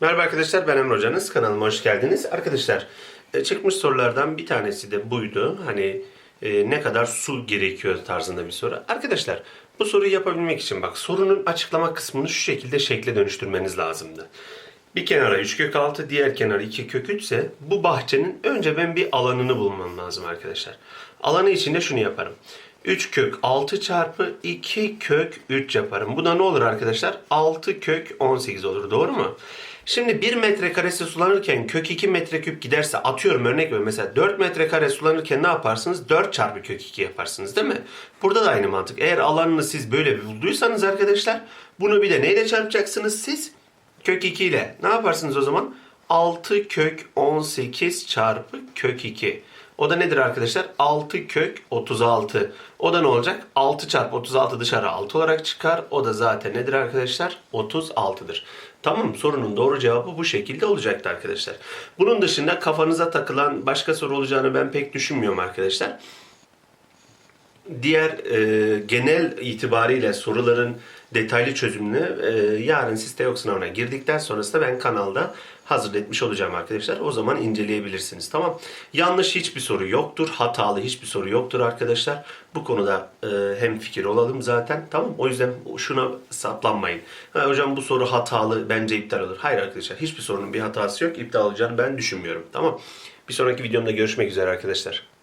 Merhaba arkadaşlar ben Emre Hocanız. Kanalıma hoş geldiniz. Arkadaşlar e, çıkmış sorulardan bir tanesi de buydu. Hani e, ne kadar su gerekiyor tarzında bir soru. Arkadaşlar bu soruyu yapabilmek için bak sorunun açıklama kısmını şu şekilde şekle dönüştürmeniz lazımdı. Bir kenara 3 kök 6, diğer kenara 2 kök 3 ise bu bahçenin önce ben bir alanını bulmam lazım arkadaşlar. Alanı için de şunu yaparım. 3 kök 6 çarpı 2 kök 3 yaparım. Bu da ne olur arkadaşlar? 6 kök 18 olur. Doğru mu? Şimdi 1 metrekaresi sulanırken kök 2 metreküp giderse atıyorum örnek veriyorum. Mesela 4 metrekare sulanırken ne yaparsınız? 4 çarpı kök 2 yaparsınız değil mi? Burada da aynı mantık. Eğer alanını siz böyle bulduysanız arkadaşlar bunu bir de neyle çarpacaksınız siz? Kök 2 ile. Ne yaparsınız o zaman? 6 kök 18 çarpı kök 2. O da nedir arkadaşlar? 6 kök 36. O da ne olacak? 6 çarpı 36 dışarı 6 olarak çıkar. O da zaten nedir arkadaşlar? 36'dır. Tamam sorunun doğru cevabı bu şekilde olacaktı arkadaşlar. Bunun dışında kafanıza takılan başka soru olacağını ben pek düşünmüyorum arkadaşlar diğer e, genel itibariyle soruların detaylı çözümünü e, yarın siz TEOK sınavına girdikten sonrasında ben kanalda hazır olacağım arkadaşlar. O zaman inceleyebilirsiniz. Tamam. Yanlış hiçbir soru yoktur. Hatalı hiçbir soru yoktur arkadaşlar. Bu konuda e, hem fikir olalım zaten. Tamam. O yüzden şuna saplanmayın. Ha, hocam bu soru hatalı bence iptal olur. Hayır arkadaşlar. Hiçbir sorunun bir hatası yok. İptal olacağını ben düşünmüyorum. Tamam. Bir sonraki videomda görüşmek üzere arkadaşlar.